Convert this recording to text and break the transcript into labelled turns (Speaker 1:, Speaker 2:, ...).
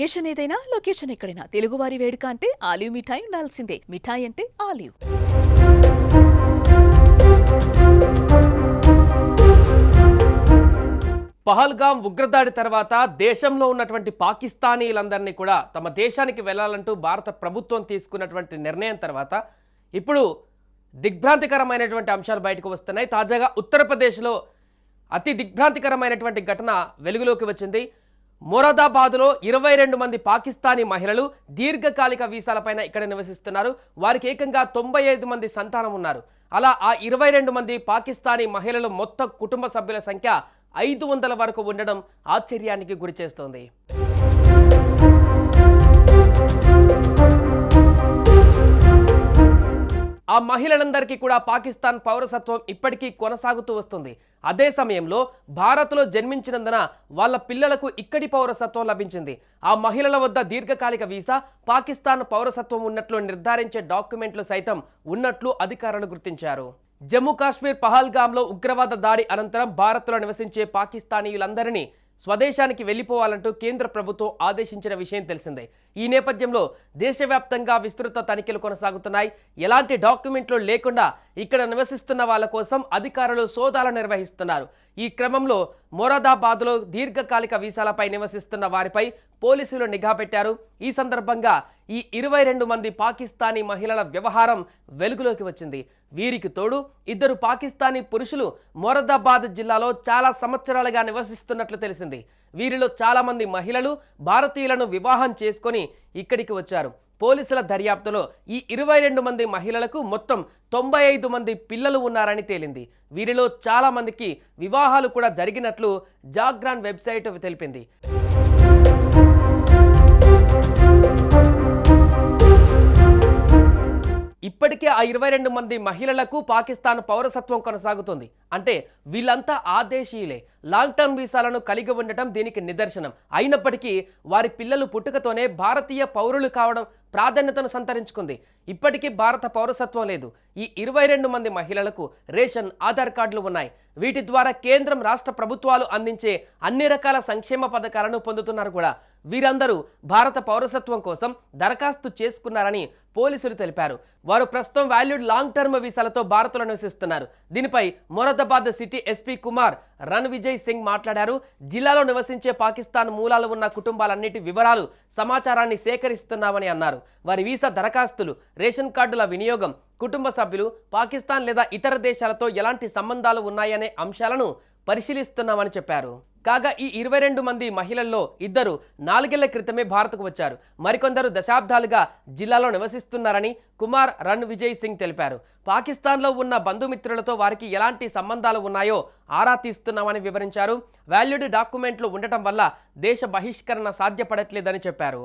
Speaker 1: Occasion ఏదైనా location ఎక్కడైనా. తెలుగువారి వేడుక అంటే ఆలివ్ మిఠాయి ఉండాల్సిందే. మిఠాయి అంటే ఆలివ్.
Speaker 2: పహల్గాం ఉగ్రదాడి తర్వాత దేశంలో ఉన్నటువంటి పాకిస్తానీలందరినీ కూడా తమ దేశానికి వెళ్ళాలంటూ భారత ప్రభుత్వం తీసుకున్నటువంటి నిర్ణయం తర్వాత ఇప్పుడు దిగ్భ్రాంతికరమైనటువంటి అంశాలు బయటకు వస్తున్నాయి. తాజాగా ఉత్తరప్రదేశ్లో అతి దిగ్భ్రాంతికరమైనటువంటి ఘటన వెలుగులోకి వచ్చింది. మొరాదాబాద్లో ఇరవై రెండు మంది పాకిస్తానీ మహిళలు దీర్ఘకాలిక వీసాలపైన ఇక్కడ నివసిస్తున్నారు. వారికి ఏకంగా తొంభై ఐదు మంది సంతానం ఉన్నారు. అలా ఆ ఇరవై రెండు మంది పాకిస్తానీ మహిళలు మొత్తం కుటుంబ సభ్యుల సంఖ్య ఐదు వందల వరకు ఉండడం ఆశ్చర్యానికి గురిచేస్తోంది ఆ మహిళలందరికీ కూడా పాకిస్తాన్ పౌరసత్వం ఇప్పటికీ కొనసాగుతూ వస్తుంది. అదే సమయంలో భారత్లో జన్మించినందున వాళ్ళ పిల్లలకు ఇక్కడి పౌరసత్వం లభించింది. ఆ మహిళల వద్ద దీర్ఘకాలిక వీసా పాకిస్తాన్ పౌరసత్వం ఉన్నట్లు నిర్ధారించే డాక్యుమెంట్లు సైతం ఉన్నట్లు అధికారులు గుర్తించారు. జమ్మూ కాశ్మీర్ పహల్గామ్లో ఉగ్రవాద దాడి అనంతరం భారత్లో నివసించే పాకిస్తానీయులందరినీ స్వదేశానికి వెళ్ళిపోవాలంటూ కేంద్ర ప్రభుత్వం ఆదేశించిన విషయం తెలిసిందే. ఈ నేపథ్యంలో దేశవ్యాప్తంగా విస్తృత తనిఖీలు కొనసాగుతున్నాయి. ఎలాంటి డాక్యుమెంట్లు లేకుండా ఇక్కడ నివసిస్తున్న వాళ్ళ కోసం అధికారులు సోదాలు నిర్వహిస్తున్నారు. ఈ క్రమంలో మొరాదాబాద్లో దీర్ఘకాలిక వీసాలపై నివసిస్తున్న వారిపై పోలీసులు నిఘా పెట్టారు. ఈ సందర్భంగా ఈ ఇరవై రెండు మంది పాకిస్తానీ మహిళల వ్యవహారం వెలుగులోకి వచ్చింది. వీరికి తోడు ఇద్దరు పాకిస్తానీ పురుషులు మొరదాబాద్ జిల్లాలో చాలా సంవత్సరాలుగా నివసిస్తున్నట్లు తెలిసింది. వీరిలో చాలామంది మహిళలు భారతీయులను వివాహం చేసుకొని ఇక్కడికి వచ్చారు. పోలీసుల దర్యాప్తులో ఈ ఇరవై రెండు మంది మహిళలకు మొత్తం తొంభై ఐదు మంది పిల్లలు ఉన్నారని తేలింది. వీరిలో చాలామందికి వివాహాలు కూడా జరిగినట్లు జాగ్రాన్ వెబ్సైట్ తెలిపింది. ఇప్పటికే ఆ ఇరవై రెండు మంది మహిళలకు పాకిస్తాన్ పౌరసత్వం కొనసాగుతుంది. అంటే వీళ్ళంతా ఆదేశీయులే లాంగ్ టర్మ్ వీసాలను కలిగి ఉండటం దీనికి నిదర్శనం. అయినప్పటికీ వారి పిల్లలు పుట్టుకతోనే భారతీయ పౌరులు కావడం ప్రాధాన్యతను సంతరించుకుంది. ఇప్పటికీ భారత పౌరసత్వం లేదు. ఈ ఇరవై రెండు మంది మహిళలకు రేషన్ ఆధార్ కార్డులు ఉన్నాయి. వీటి ద్వారా కేంద్రం రాష్ట్ర ప్రభుత్వాలు అందించే అన్ని రకాల సంక్షేమ పథకాలను పొందుతున్నారు కూడా. వీరందరూ భారత పౌరసత్వం కోసం దరఖాస్తు చేసుకున్నారని పోలీసులు తెలిపారు. వారు ప్రస్తుతం వాల్యూడ్ లాంగ్ టర్మ్ వీసాలతో భారత్లో నివసిస్తున్నారు. దీనిపై Moradabad city SP Kumar Ranvijay Singh మాట్లాడారు. జిల్లాలో నివసించే పాకిస్తాన్ మూలాలు ఉన్న కుటుంబాలన్నిటి వివరాలు సమాచారాన్ని సేకరిస్తున్నామని అన్నారు. వారి వీసా దరఖాస్తులు రేషన్ కార్డుల వినియోగం కుటుంబ సభ్యులు పాకిస్తాన్ లేదా ఇతర దేశాలతో ఎలాంటి సంబంధాలు ఉన్నాయనే అంశాలను పరిశీలిస్తున్నామని చెప్పారు. కాగా ఈ ఇరవై రెండు మంది మహిళల్లో ఇద్దరు నాలుగేళ్ళ క్రితమే భారత్కు వచ్చారు. మరికొందరు దశాబ్దాలుగా జిల్లాలో నివసిస్తున్నారని కుమార్ రణ్ విజయ్ సింగ్ తెలిపారు. పాకిస్తాన్లో ఉన్న బంధుమిత్రులతో వారికి ఎలాంటి సంబంధాలు ఉన్నాయో ఆరా తీస్తున్నామని వివరించారు. వాల్యూడ్ డాక్యుమెంట్లు ఉండటం వల్ల దేశ బహిష్కరణ సాధ్యపడట్లేదని చెప్పారు.